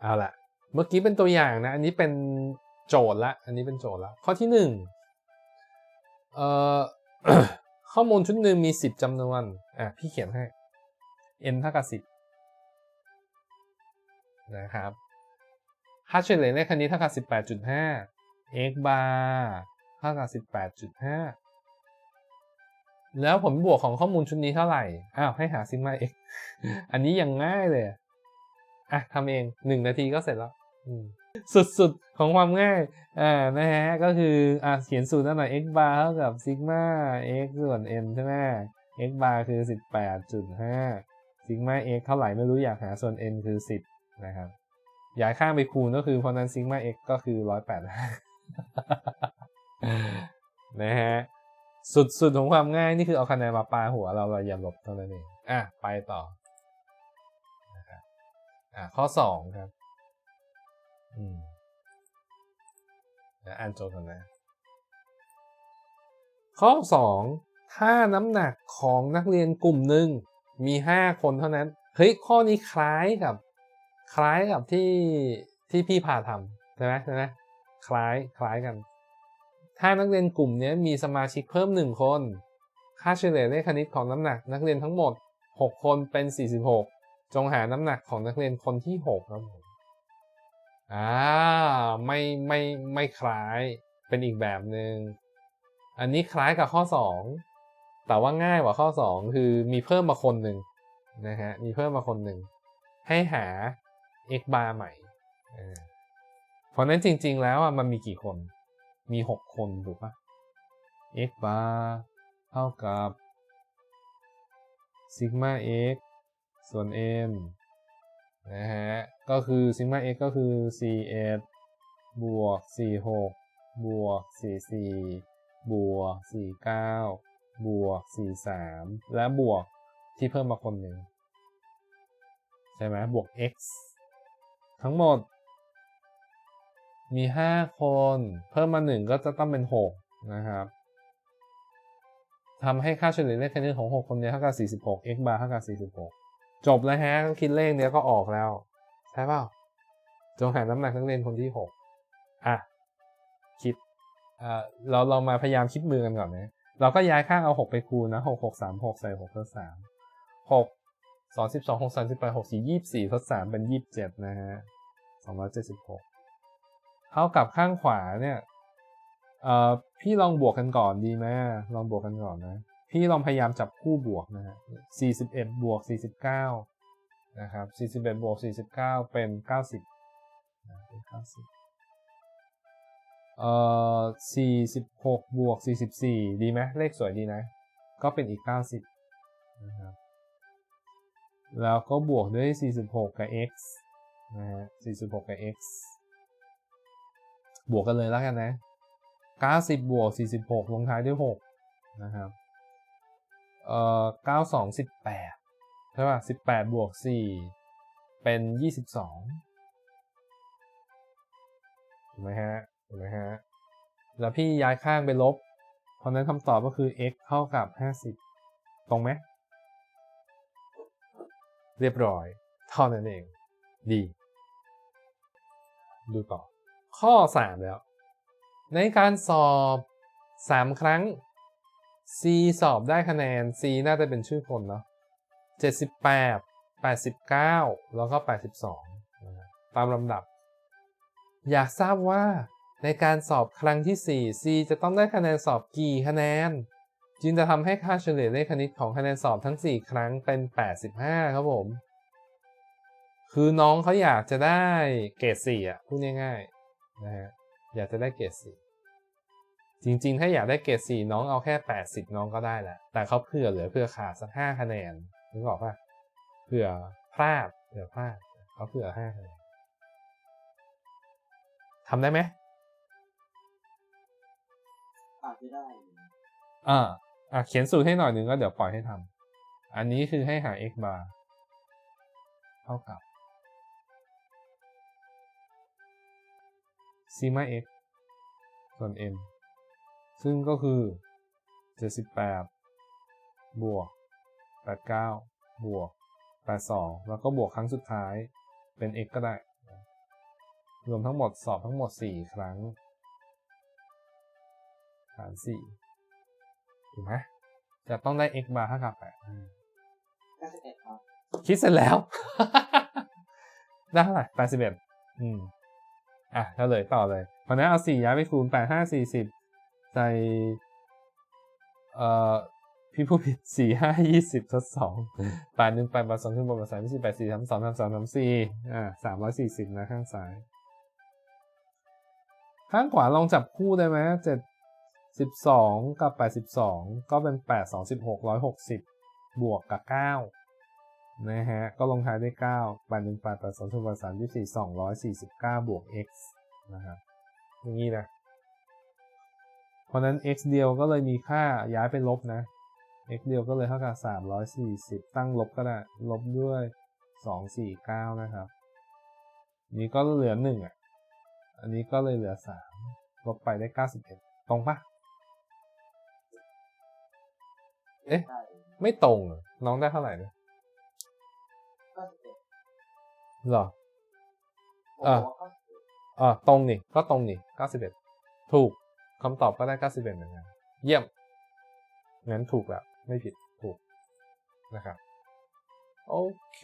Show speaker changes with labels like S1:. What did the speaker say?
S1: เอาละเมื่อกี้เป็นตัวอย่างนะ อันนี้เป็นโจทย์ละ อันนี้เป็นโจทย์ละ ข้อที่หนึ่งเอ่อข้อมูลชุดหนึ่งมีสิบจำนวน อะ พี่เขียนให้ n เท่ากับสิบนะครับค่าเฉลี่ยเลขคณิตเท่ากับสิบแปดจุดห้า x bar เท่ากับสิบแปดจุดห้าแล้วผลบวกของข้อมูลชุดนี้เท่าไหร่ อ้าว ให้หาซิกมา x อันนี้ยังง่ายเลย อะทำเองหนึ่งนาทีก็เสร็จแล้วอืมสุดๆ ของความง่าย อ่า นะฮะ ก็คือ อะเขียนสูตรนั่นหน่อย x bar เท่ากับซิกมา x ส่วน n ใช่ไหม x bar คือ 18.5ซิกมา x เท่าไหร่ไม่รู้อยากหาส่วน n คือ 10 นะครับ ย้ายข้างไปคูณก็คือเพราะนั้นซิกมา x ก็คือ 185 นะฮะ สุดๆ ของความง่าย นี่คือเอาคะแนนมาปาหัวเราเราอย่าหลบเท่านั้นเอง อะ ไปต่อ อะข้อสองครับอืมเดี๋ยวอ่านโจทย์ก่อนนะ ข้อสองถ้าน้ำหนักของนักเรียนกลุ่มหนึ่งมีห้าคนเท่านั้น เฮ้ย ข้อนี้คล้ายกับ คล้ายกับที่ที่พี่พาทำใช่ไหมใช่ไหมคล้ายคล้ายกัน ถ้านักเรียนกลุ่มนี้มีสมาชิกเพิ่มหนึ่งคน ค่าเฉลี่ยเลขคณิตของน้ำหนัก นักเรียนทั้งหมด 6 คนเป็น 46 จงหาน้ำหนักของนักเรียนคนที่6ครับผมอ่าไม่ไม่ไม่คล้ายเป็นอีกแบบหนึ่งอันนี้คล้ายกับข้อ 2 แต่ว่าง่ายกว่าข้อ 2 คือมีเพิ่มมาคนหนึ่งนะฮะมีเพิ่มมาคนหนึ่งให้หา x bar ใหม่เพราะนั้นจริง ๆ แล้วมันมีกี่คน มี 6 คนถูกปะ x bar เท่ากับ sigma x ส่วน n นะฮะ ก็คือ sigma x ก็คือ 41 บวก 46 บวก 44 บวก 49 บวก 43 และบวกที่เพิ่มมาคนหนึ่งใช่ไหมบวก x ทั้งหมด มี 5 คน เพิ่มมา 1 ก็จะต้องเป็น 6 นะครับทำให้ค่าเฉลี่ยเลขคณิตของ 6 คนนี้เท่ากับ 46 x bar เท่ากับ 46 จบแล้วฮะคิดเลขเนี้ยก็ออกแล้ว ใช่เปล่าจงหาน้ำหนักนักเรียนคนที่6อะ คิดอ่าเราเรามาพยายามคิดมือกันก่อนนะเราก็ย้ายข้างเอา6ไปคูณนะ6 6 3 6ใส่6ลบ3 6 2 12 6 3 8 6 4 24ทด3เป็น27นะฮะ276เท่ากับข้างขวาเนี่ยเอ่อพี่ลองบวกกันก่อนดีไหมลองบวกกันก่อนนะ พี่ลองพยายามจับคู่บวกนะฮะ41 บวก 49 นะครับ 41 บวก 49 เป็น 90นะเป็น90 เอ่อ 46 บวก 44 ดีไหมเลขสวยดีนะ ก็เป็นอีก 90 นะครับ แล้วก็บวกด้วย 46 กับ x นะฮะ 46 กับ x บวกกันเลยแล้วกันนะ 90 บวก 46 ลงท้ายด้วย 6 นะครับ เอ่อ92 18ใช่ป่ะ18บวก4เป็น22ถูกไหมฮะถูกไหมฮะ แล้วพี่ย้ายข้างไปลบ เพราะนั้นคำตอบก็คือ x เท่ากับ50ตรงไหม เรียบร้อย เท่านั้นเอง ดี ดูต่อ ข้อ 3 แล้ว ในการสอบ 3 ครั้ง C สอบได้คะแนน C น่าจะเป็นชื่อคนเนาะ78 89 แล้วก็ 82นะตามลำดับ อยากทราบว่าในการสอบครั้งที่ 4 C จะต้องได้คะแนนสอบกี่คะแนน จึงจะทำให้ค่าเฉลี่ยเลขคณิตของคะแนนสอบทั้ง 4 ครั้งเป็น 85 ครับผม คือน้องเขาอยากจะได้เกรด4อะพูดง่ายๆนะฮะอยากจะได้เกรดสี่ จริงๆ ถ้าอยากได้เกรดสี่น้องเอาแค่แปดสิบน้องก็ได้แหละ แต่เขาเผื่อเหลือเผื่อขาดสักห้าคะแนนนึกออกปะเผื่อพลาดเผื่อพลาดเขาเผื่อห้าคะแนนทำได้ไหม
S2: อาจจะได้
S1: อ่าอะเขียนสูตรให้หน่อยหนึ่งก็เดี๋ยวปล่อยให้ทำ อันนี้คือให้หา x bar เท่ากับ sigma x ส่วน n ซึ่งก็คือ 78 บวก 89 บวก 82 แล้วก็บวกครั้งสุดท้ายเป็น x ก็ได้ รวมทั้งหมดสอบทั้งหมดสี่ครั้ง หารสี่ถูกไหมจะต้องได้ x bar เท่ากับแปด
S2: เก้าสิบเอ็ดครับ
S1: คิดเสร็จแล้ว ได้เท่าไหร่แปดสิบเอ็ดอืม อะเฉลยต่อเลย เพราะฉะนั้นเอาสี่ย้ายไปคูณแปดห้าสี่สิบ ใส่เอ่อพี่ผู้ผิดสี่ห้ายี่สิบทดสองแปดหนึ่งแปดแปดสองขึ้นบนแปดสามยี่สิบแปดสี่สามสองสามสองสามสี่อ่าสามร้อยสี่สิบนะข้างซ้าย ข้างขวาลองจับคู่ได้ไหมเจ็ดสิบสองกับแปดสิบสองก็เป็นแปดสองสิบหกร้อยหกสิบบวกกับเก้านะฮะ ก็ลงท้ายด้วยเก้าแปดหนึ่งแปดแปดสองสิบแปดสามยี่สี่สองร้อยสี่สิบเก้าบวก x นะครับอย่างนี้นะ เพราะนั้น x เดียวก็เลยมีค่าย้ายไปลบนะ x เดียวก็เลยเท่ากับสามร้อยสี่สิบตั้งลบก็ได้ ลบด้วยสองสี่เก้านะครับ นี้ก็เหลือหนึ่งอะ อันนี้ก็เลยเหลือสามลบไปได้เก้าสิบเอ็ดตรงปะเอ๊ะ
S2: ใช่
S1: ไม่ตรงอะน้องได้เท่าไหร่นะ
S2: เก้าสิบเอ็ด
S1: หรอ
S2: ผม
S1: อ่า
S2: บอกว่าเก้าสิบเอ็ด
S1: อ่าตรงนี่ ก็ตรงนี่เก้าสิบเอ็ดถูก คำตอบก็ได้ 91 เหมือนกัน เยี่ยม งั้นถูกแล้ว ไม่ผิด ถูก นะครับ โอเค